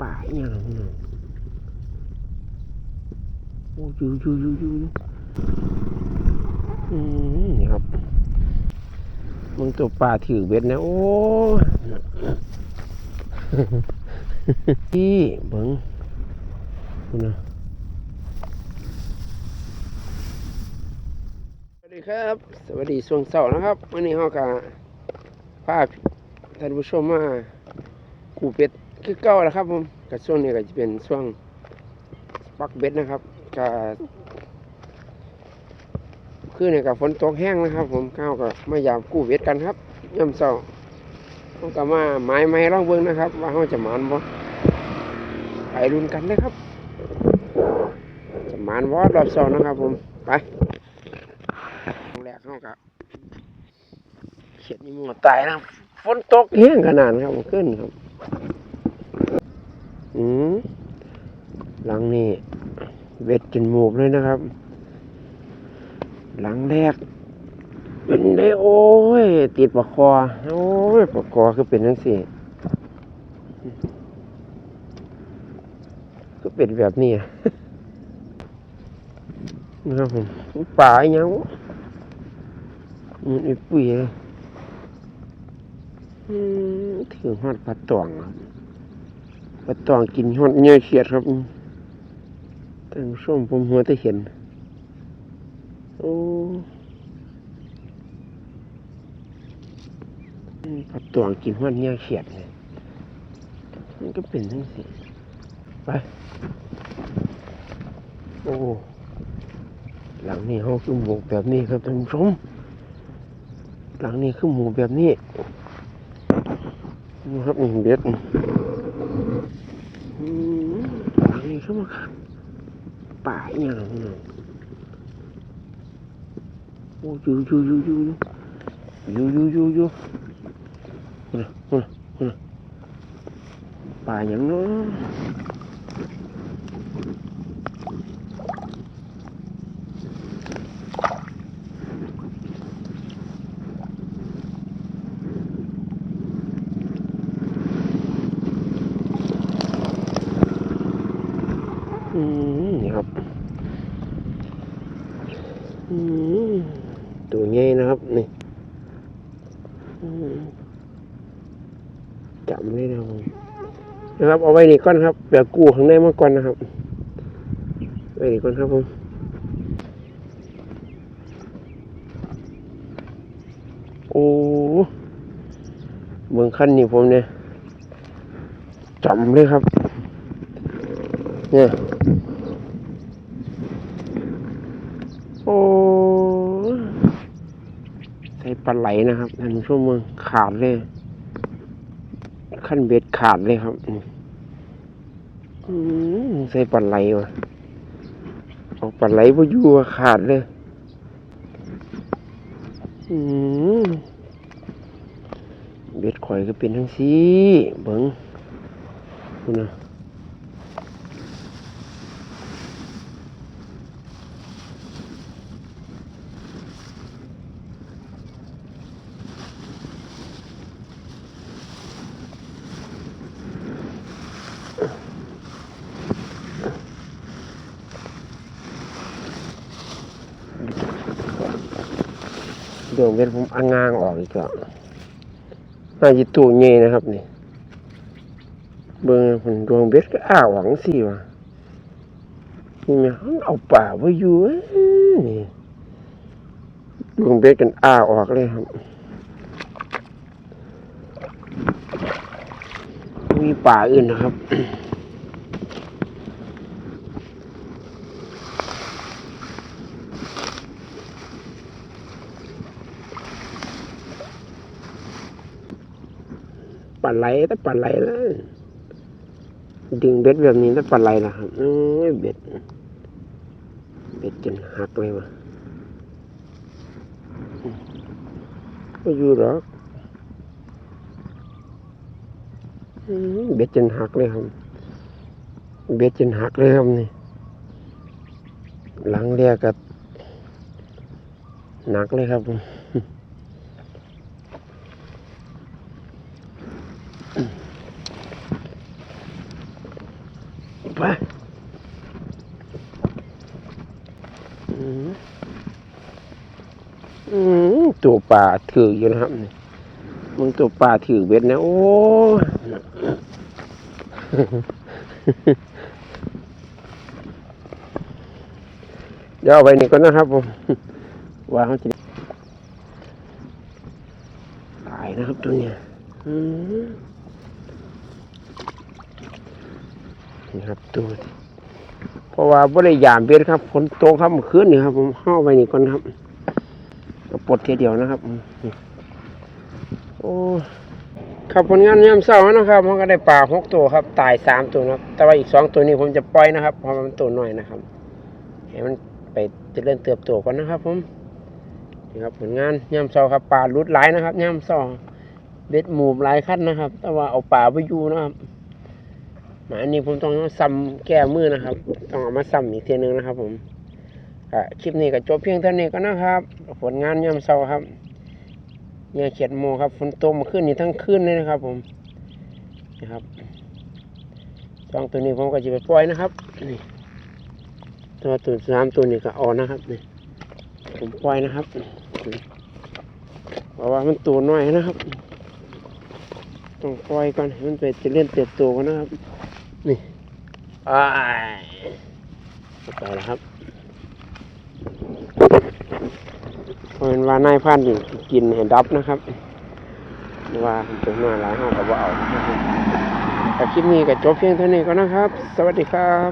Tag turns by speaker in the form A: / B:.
A: ป่าอย่างนี้โอ้ยอยู่อยู่อยู่อยู่อืมนี่ครับมึงตัวป่าถือเบ็ดนะโอ้พี่เบิ้งคุณนะสวัสดีครับ สวัสดีช่วงเสาร์นะครับวันนี้เราก็พาท่านผู้ชมมา ขู่เป็ดคือเก้านะครับผมกับช่วงนี้ก็จะเป็นช่วงปักเบ็ดนะครับก็คือเนี่ยกับฝนตกแห้งนะครับ ผมก้าวก็มายามกู้เบ็ดกันครับย่ำเสาร์เราก็มาไม้ไม้ร่องเบิ้งนะครับ ว่าเขาจะหมานบ่ไปรุนกันเลยครับจะหมานวอดรอบสองนะครับ ผมไปแรกเขากับเขียดนี่มัวตายนะฝนตกแห้งขนาดครับขึ้นครับ อืมหลังนี้เบ็ดจนหมูบเลยนะครับ หลังแรก เป็นได้โอ้ย ติดปากคอ โอ้ยปากคอคือเป็นทั้งสี่ก็เป็นแบบนี้นะครับผมป่าอหยังวะมันอ้ปุ๋ยเลยอืมถึงฮอดปลาตองครับ ปลาตองกินฮอดเนื้อเขียดครับท่านผู้มผมหัวจะเห็น โอ้อืมาตองกินฮอดเนื้อเขียดเลยมันก็เป็นทั้งสี่ไป โอ้ หลังนี้เขาคือหมูแบบนี้ครับท่านผู้ชม หลังนี้คือหมูแบบนี้นี่ครับนี่เบ็ด อืมหลังนี้คือมาครับป่าอย่างนี้โอ้อยู่อยู่อยู่อยู่อยู่อยู่อยู่อยู่อยู่นะนะนะป่าอย่างเน อืมนี่ครับอืมตัวใหญ่นะครับนี่จำเลยนะครับนะครับ เอาไว้นี่ก่อนครับเดี๋ยวกู้ข้างในมาก่อนนะครับไว้นี่ก่อนครับผมโอ้เมืองขั้นนี่ผมเนี่ยจำเลยครับ นี่ยโอ้ใส่ปลาไหลนะครับท่านผู้ชมมึงขาดเลย ขั้นเบ็ดขาดเลยครับอืมอืมใส่ปลาไหลวะเอาปลาไหลพอยู่อะขาดเลยอืมเบ็ดข่อยก็เป็นทั้งซี่เบิ้งคุณนะ ดวงเบ็ดผมอ่างางออกอีกแล้วน่าจะตัวเงยนะครับนี่ เบิ่งผมดวงเบ็ดก็อ้าหวังสิวะนี่แม่งเอาป่าไว้อยู่นี่ดวงเบ็ดกันอ้าออกเลยครับมีป่าอื่นนะครับ ปลาไหลแต่ปลาไหลแล้วดึงเบ็ดแบบนี้แล้วปลาไหลนะครับโอ้ยเบ็ดเบ็ดจนหักเลยวะไม่อยู่หรอกเบ็ดจนหักเลยครับเบ็ดจนหักเลยครับนี่ หลังเรียกกับหนักเลยครับ ไปตัวป่าถืออยู่นะครับมึงตัวป่าถือเบ็ดนะโอ้เดี๋ยวอไปนี่ก่อนนะครับผมวางเขาจะตายนะครับตัวเนี้ยอืม นี่ครับตัวเพราะว่าบ่ได้ยามเบ็ดครับฝนตกครับเมื่อคืนนี่ครับ ผมเข้าไปนี่ก่อนครับก็ปลดทีเดียวนะครับโอ้ครับผลงานยามเช้านะครับมันก็ได้ปลาหกตัวครับ ตายสามตัวนะครับ แต่ว่าอีกสองตัวนี้ผมจะปล่อยนะครับเพราะมันตัวน้อยนะครับให้มันไปเจริญเติบโตก่อนนะครับ ผมนี่ครับผลงานยามเช้าครับปลาลุดหลายนะครับยามเช้าเบ็ดหมูบหลายขั้นนะครับ แต่ว่าเอาปลาไปอยู่นะครับ หมาอันนี้ผมต้องเอาซ้ำแก้มือนะครับ ต้องเอามาซ้ำอีกทีนึงนะครับ ผมคลิปนี้ก็จบเพียงเท่านี้ก็นะครับ ผลงานยามเช้าครับเนี่ยเขียดโมครับฝนตกมาขึ้นนี่ทั้งคืนเลยนะครับ ผมนะครับสองตัวนี้ผมก็จะไปปล่อยนะครับนี่ตัวตัวสามตัวนี้ก็เออนนะครับนี่ผมปล่อยนะครับเพราะว่ามันตัวน้อยนะครับ ต้องปล่อยก่อนมันไปจะเล่นเติบโตกันนะครับ นี่อ้ายไปแล้วครับเพราะเป็นว่านายพันธุ์กินเห็นดับนะครับว่าเป็นมาหลายห้ากับว่าเอาแต่คลิปนี้ก็จบเพียงเท่านี้ก็นะครับ สวัสดีครับ